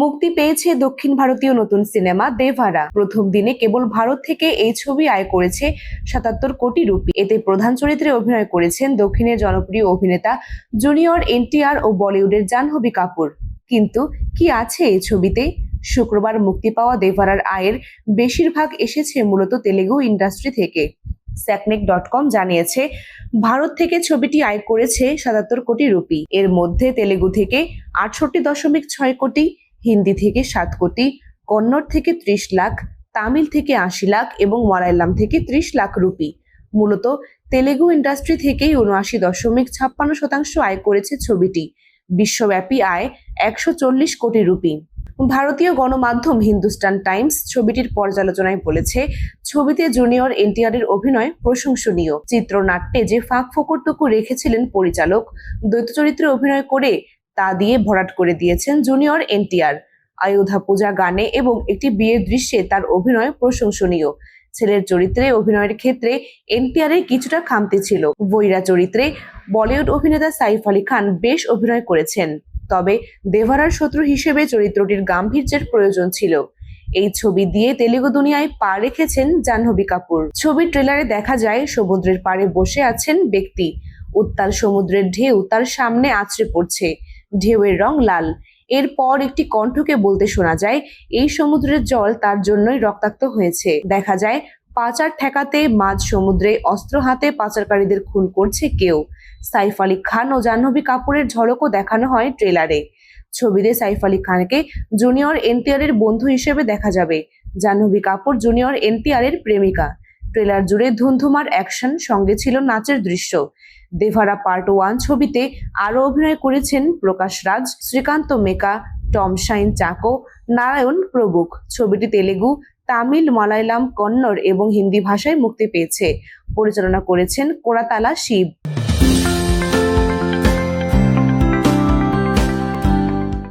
মুক্তি পেয়েছে দক্ষিণ ভারতীয় নতুন সিনেমা দেভারা। প্রথম দিনে কেবল ভারত থেকে এই ছবি আয় করেছে সাতাত্তর কোটি রুপি। এতে প্রধান চরিত্রে অভিনয় করেছেন দক্ষিণের জনপ্রিয় অভিনেতা জুনিয়র এনটিআর ও বলিউডের জাহ্নবী কাপুর। কিন্তু কি আছে এই ছবিতে? শুক্রবার মুক্তি পাওয়া দেভারার আয়ের বেশিরভাগ এসেছে মূলত তেলেগু ইন্ডাস্ট্রি থেকে। স্যাকনেক ডট কম জানিয়েছে, ভারত থেকে ছবিটি আয় করেছে সাতাত্তর কোটি রুপি। এর মধ্যে তেলেগু থেকে আটষট্টি দশমিক ছয় কোটি হিন্দি থেকে সাত কোটি, কন্নড় থেকে ত্রিশ লাখ, তামিল থেকে আশি লাখ এবং মালায়ালাম থেকে ত্রিশ লাখ রুপি। মূলত তেলেগু ইন্ডাস্ট্রি থেকেই উনআশি দশমিক ছাপ্পান্ন শতাংশ আয় করেছে ছবিটি। বিশ্বব্যাপী আয় একশো চল্লিশ কোটি রুপি। ভারতীয় গণমাধ্যম হিন্দুস্তান টাইমস ছবিটির পর্যালোচনায় বলেছে, ছবিতে জুনিয়র এনটিআর এর অভিনয় প্রশংসনীয়। চিত্রনাট্যে যে ফাঁক ফোকরটুকু রেখেছিলেন পরিচালক, দ্বৈত চরিত্রে অভিনয় করে তা দিয়ে ভরাট করে দিয়েছেন জুনিয়র এনটিআর। আয়ুধা পূজা গানে এবং একটি বিয়ের দৃশ্যে তার অভিনয় প্রশংসনীয়। ছেলের চরিত্রে অভিনয়ের ক্ষেত্রে এনটিআর এর কিছুটা খামতি ছিল। বৈরা চরিত্রে বলিউড অভিনেতা সাইফ আলী খান বেশ অভিনয় করেছেন। তবে দেভারার শত্রু হিসেবে চরিত্রটির গাম্ভীর্যের প্রয়োজন ছিল। এই ছবি দিয়ে তেলেগু দুনিয়ায় পা রেখেছেন জাহ্নবী কাপুর। ছবির ট্রেলারে দেখা যায়, সমুদ্রের পাড়ে বসে আছেন ব্যক্তি। উত্তাল সমুদ্রের ঢেউ তার সামনে আছড়ে পড়ছে। ঢেউয়ের রং লাল। এরপর একটি কণ্ঠকে বলতে শোনা যায়, এই সমুদ্রের জল তার জন্যই রক্তাক্ত হয়েছে। দেখা যায়, পাচার ঠেকাতে মাঝ সমুদ্রে অস্ত্র হাতে পাচারকারীদের খুন করছে কেউ। সাইফ আলী খান ও জাহ্নবী কাপুরের ঝলকও দেখানো হয় ট্রেলারে। ছবিতে সাইফ আলী খানকে জুনিয়র এনটিআর এর বন্ধু হিসেবে দেখা যাবে। জাহ্নবী কাপুর জুনিয়র এনটিআর এর প্রেমিকা। ট্রেলার জুড়ে ধুন্ধুমার অ্যাকশন সঙ্গে ছিল নাচের দৃশ্য। দেভারা পার্ট ওয়ান ছবিতে আরও অভিনয় করেছেন প্রকাশ রাজ, শ্রীকান্ত মেকা, টম শাইন চাকো, নারায়ণ প্রবুখ ছবিটি তেলেগু, তামিল, মালায়ালাম, কন্নড় এবং হিন্দি ভাষায় মুক্তি পেয়েছে। পরিচালনা করেছেন কোরাতালা শিব।